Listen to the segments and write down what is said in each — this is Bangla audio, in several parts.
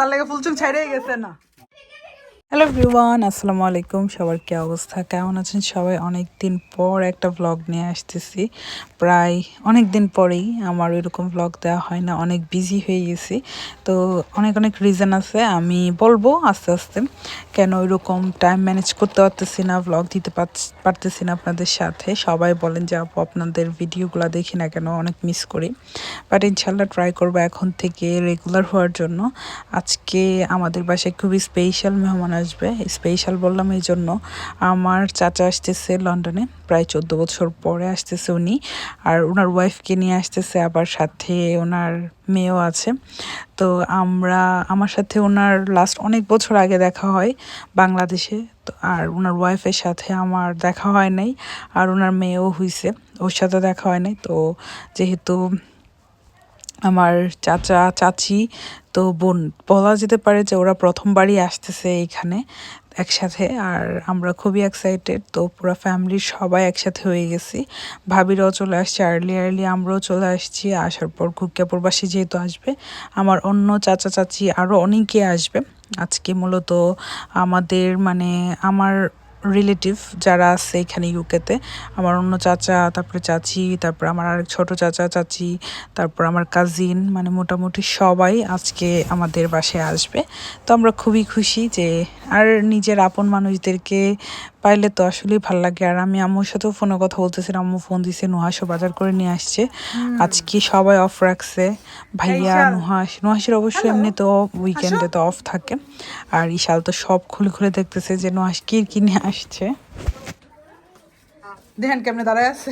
তার লাগে ফুলচুক ছাইড়ে গেছে না। হ্যালো এভরিওয়ান আসসালামু আলাইকুম সবার কি অবস্থা? কেমন আছেন সবাই? অনেক দিন পর একটা ব্লগ নিয়ে আসতেছি। প্রায় অনেক দিন পরেই আমার ওইরকম ব্লগ দেওয়া হয় না। অনেক বিজি হয়ে গেছি। তো অনেক অনেক রিজন আছে। আমি বলব আস্তে আস্তে। কেন ওইরকম টাইম ম্যানেজ করতে পারতেছি না ব্লগ দিতে পারতেছি না আপনাদের সাথে। সবাই বলেন যে, আপু, আপনাদের ভিডিওগুলো দেখি না কেন? অনেক মিস করি। বাট ইনশাল্লাহ ট্রাই করব এখন থেকে রেগুলার হওয়ার জন্য। আজকে আমাদের বাসায় খুবই স্পেশাল মেহমান আসবে স্পেশাল বললাম এই জন্য আমার চাচা আসতেছে লন্ডনে, প্রায় চোদ্দ বছর পরে আসতেছে উনি। আর ওনার ওয়াইফকে নিয়ে আসতেছে, আবার সাথে ওনার মেয়েও আছে। তো আমরা, আমার সাথে ওনার লাস্ট অনেক বছর আগে দেখা হয় বাংলাদেশে। তো আর ওনার ওয়াইফের সাথে আমার দেখা হয় নাই, আর ওনার মেয়েও হইছে, ওর সাথে দেখা হয় নাই। তো যেহেতু আমার চাচা, চাচি, তো বোন, বলা যেতে পারে যে ওরা প্রথমবারই আসতেছে এইখানে একসাথে আর আমরা খুবই এক্সাইটেড তো পুরো ফ্যামিলির সবাই একসাথে হয়ে গেছি। ভাবিরাও চলে আসছে আর্লি আর্লি আমরাও চলে আসছি। আসার পর কুকিয়াপুরবাসী যেহেতু আসবে, আমার অন্য চাচা, চাচি আরও অনেকে আসবে। আজকে মূলত আমাদের মানে আমার রিলেটিভ যারা আছে এখানে ইউকেতে আমার অন্য চাচা তারপরে চাচি তারপর আমার আরেক ছোট চাচা চাচি তারপর আমার কাজিন মানে মোটামুটি সবাই আজকে আমাদের বাসায় আসবে। তো আমরা খুবই খুশি যে আর নিজের আপন মানুষদেরকে পাইলে তো আসলেই ভালো লাগে। আর আমি আম্মুর সাথেও ফোনে কথা বলতেছিলাম আম্মু ফোন দিছে নুহাসও বাজার করে নিয়ে আসছে। আজকে সবাই অফ রাখছে। ভাইয়া নুহাস নুহাসের অবশ্যই এমনি তো উইকেন্ডে তো অফ থাকে। আর ইশাল তো সব খুলে খুলে দেখতেছে যে নুহাস কি কিনে আসছে। দেখেন কেমনে দাঁড়ায় আছে।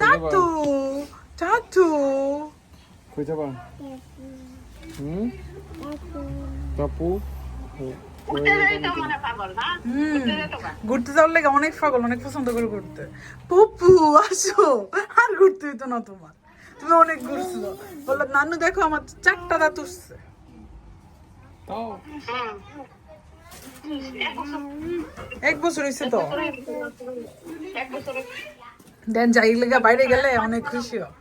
টাটু টাটু কই যাবা? হুম? টাপু ঘুরতে যাওয়ার লাগে অনেক পাগল অনেক পছন্দ করে ঘুরতে। পপু আসো। আর ঘুরতে হইতো না তোমার। তুমি অনেক ঘুরছিল বলল নানু দেখো আমার চারটা দাঁত উঠছে। এক বছর হয়েছে তো। দেন যাই লেগে বাইরে গেলে অনেক খুশি হয়।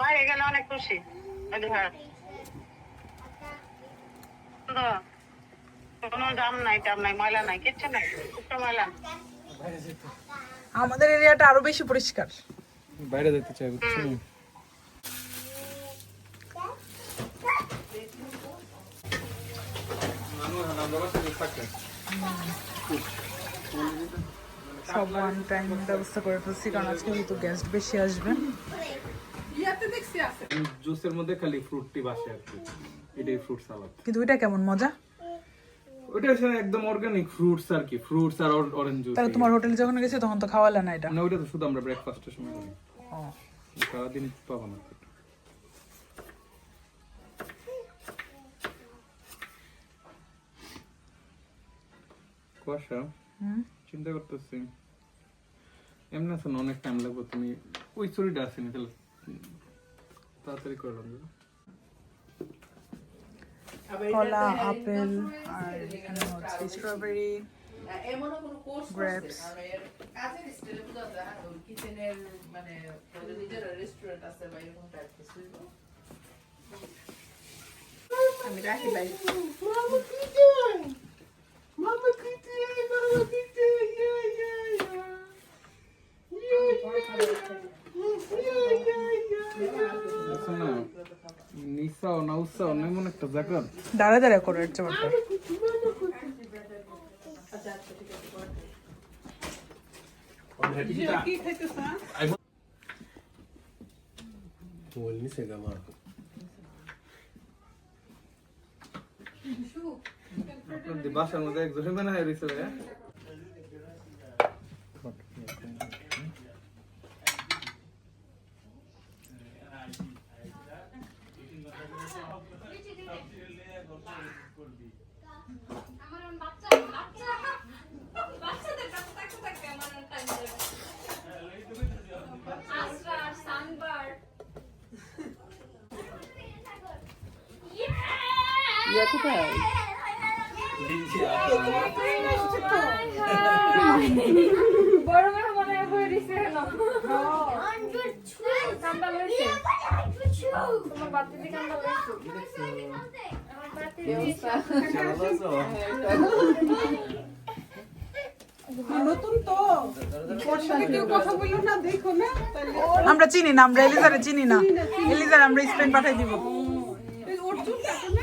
বাইরে গেলে অনেক খুশি। কোনো দাম নাই টাম নাই ময়লা নাই কিচ্ছু নাই ময়লা। আমাদের এরিয়াটা আরও বেশি পরিষ্কার। বাইরে যেতে চাই বুঝছ? সব ওয়ান টাইম ব্যবস্থা করে ফেলছি কারণ আজকে হয়তো গেস্ট বেশি আসবে। জুসের মধ্যে খালি ফ্রুটটি বাসে আর কি। এটাই ফ্রুট সালাদ কিন্তু ওইটা কেমন মজা? ওটা আসলে একদম অর্গানিক ফ্রুটস আর কি ফ্রুটস আর অরেঞ্জ জুস তাহলে তোমার হোটেলে যখন গেছি তখন তো খাওয়ালে না এটা? না ওটা তো শুধু আমরা ব্রেকফাস্টের সময় করি। ও। সারাদিন পাবো না। কুয়াশা। চিন্তা করতেছি। এমনি আছে না অনেক টাইম লাগবে তুমি ওই চুরিটা আসেনি তাহলে তাড়াতাড়ি করলাম কলা আপেল আর এখানে হচ্ছে স্ট্রবেরি এমনও কোনো কোর্স Grapes. কাজের স্টাইলে বোঝা যায় ওই কিচেনের মানে ওদের নিজের রেস্টুরেন্ট আছে বা এরকম টাইপ কিছু আমি রাখি ভাই আছে না নিসাও না উসাও না এমন একটা জায়গা দাঁড়া দাঁড়া করো একটা ব্যাপার আপনার বাসার মধ্যে একজনে বানায় রয়েছে ভাইয়া ইয়া কোথায় বড় মেহমান হয়ে দিছে না কান্দা লইছে তোমার বাতি দিয়ে কান্দা লইছে আমার বাতি নতুন তো ওর সাথে কেউ কথা বলল না দেখো না তাহলে আমরা চিনি না আমরা এলিজারে চিনি না। এলিজার আমরা স্পেন পাঠাই দিব এই ওর চুল কাটো না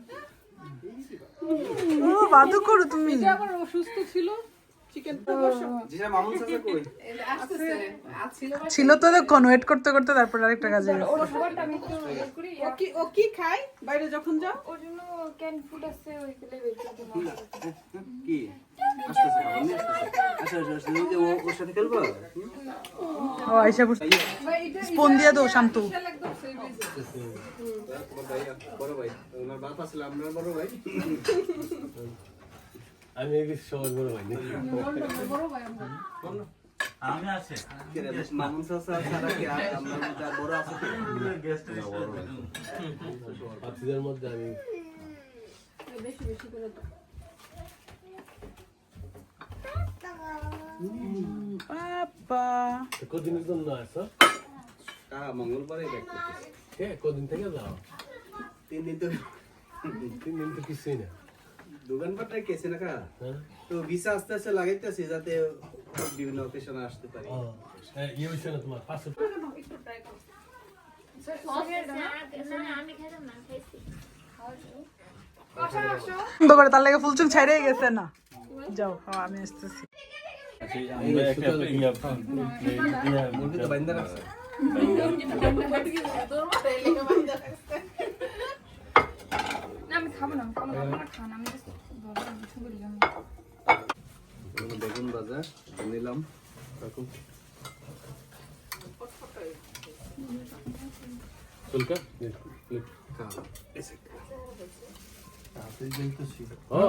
ও বাদু করো তুমি। আবার অসুস্থ ছিল ছিল তো দেখুন ওয়েট করতে করতে তারপর আরেকটা কাজে ও কি ও কি খায়? বাইরে যখন যাও। ওর জন্য ক্যান ফুড আছে কি? আচ্ছা আচ্ছা আচ্ছা যে ও- ওর সাথে খেলব? ও আইসা বসে স্পুন দিয়ে দাও শান্ত। ভাই বড় ভাই ওনার বাপ আসলে আপনার বড় ভাই। আমি সবাই বড় ভাই? আমি আছে। কে মামুন চাচা ছাড়া কি আর আপনার মধ্যে বড় আছে? কি? বাচ্চাদের মধ্যে আমি পাপা কদিনের জন্য আসো মঙ্গলবারে ব্যাক করতেছে। কে? কদিন থেকে যাও? তিন দিন তো তিন দিন তো কিছুই না। দোকান পাটায় কেছে না কা? হ্যাঁ। তো ভিসা আস্তে আস্তে লাগাইতেছি যাতে বিভিন্ন অকেশনে আসতে পারি। ও ইয়ে হয়েছে না তোমার পাঁচশো বন্ধ করে তার লাগে ফুলচুক ছাইড়ে গেছে না। যাও হ্যাঁ, আমি আসতেছি। আমরা একটা ইয়া ইয়া মুরগি তো বাইন্দা রাখছে তোর মাথায় লেগে বাইন্দা রাখছে। না আমি খাব না আমি খাব না আমার খান আমি just বাবা কিছু বলি না এগুলো বেগুন ভাজা এটা নিলাম রাখুন ও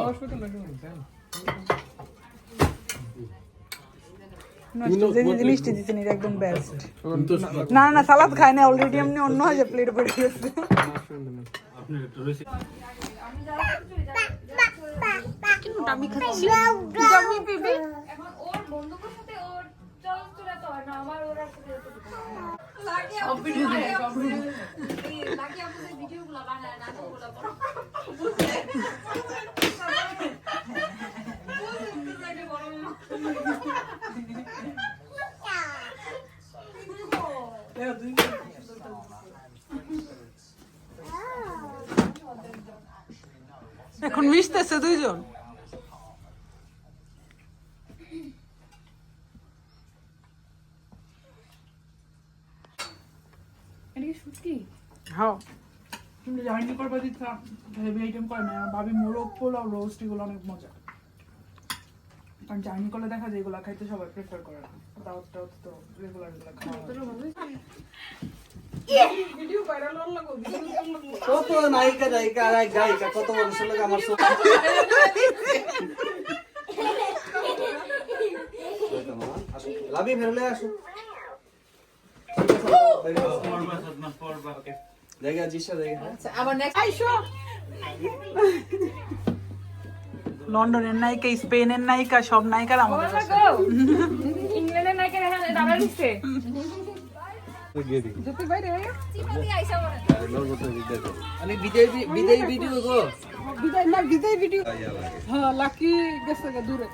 মিষ্টি দিচ্ছেন এটা একদম বেস্ট না না সালাদ খায় না অলরেডি এমনি অন্য হাজার প্লেট পড়ে গেছে আমি খাচ্ছি এখন ওর বন্ধুদের সাথে ওর চলচ্চিত্র তো হয় না আমার ওর সাথে যেতে দিতে হয় না। এই লাকি আপুদের ভিডিওগুলো বানায় নাটকগুলো বানায়। এখন মিশতেছে দুইজন এটা কি সত্যি হ্যাঁ কিন্তু জার্নি করবা দিচ্ছা হেভি আইটেম করে না। ভাবি মোরগ পোলাও রোস্ট এগুলো অনেক মজা। কারণ জার্নি করলে দেখা যায় এগুলো খাইতে সবাই প্রেফার করে না। দাওয়াত টাওয়াত তো রেগুলার এগুলো কত নায়িকা নায়িকা আর গায়িকা কত মানুষের লোক আমার লাভি ফেরলে আসো। জিসা আচ্ছা, আবার next আইসো লন্ডনের নায়িকা স্পেনের নায়িকা সব নায়িকার আমাদের। ইংল্যান্ডের নায়িকা দেখা দাঁড়া দিচ্ছে গিয়ে দিই যেতে বাইরে। আমি বিদায় বিদায় ভিডিও গো। বিদায় না বিদায় ভিডিও। হ্যাঁ লাকি গেছে দূরে।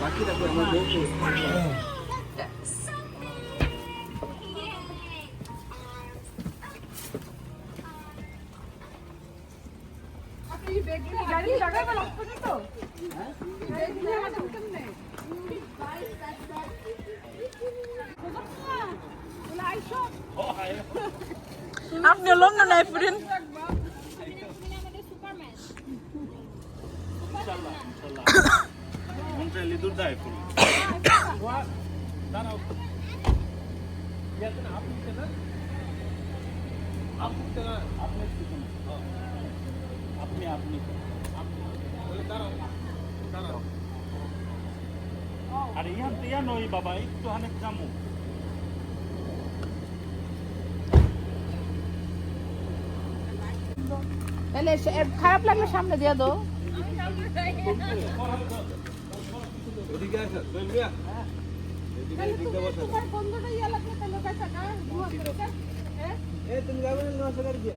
বাকি রাখো আমার বউ তো। গাড়ি লাগাবে লক্ষ তো আইসো আপনি লন্ডন নাই ফুরেন মন্ত্রালি ইয়াতে না আপনি আপনি আরে ইয়ান ইয়ান ওই বাবা একটু হানে জামু তাহলে খারাপ লাগলে সামনে দিয়ে দাও। ওদিকে আসো এদিকে বসো। ইয়া লাগলে তাহলে বেচা না দুয়া করে এ তুমি যাবে না নশো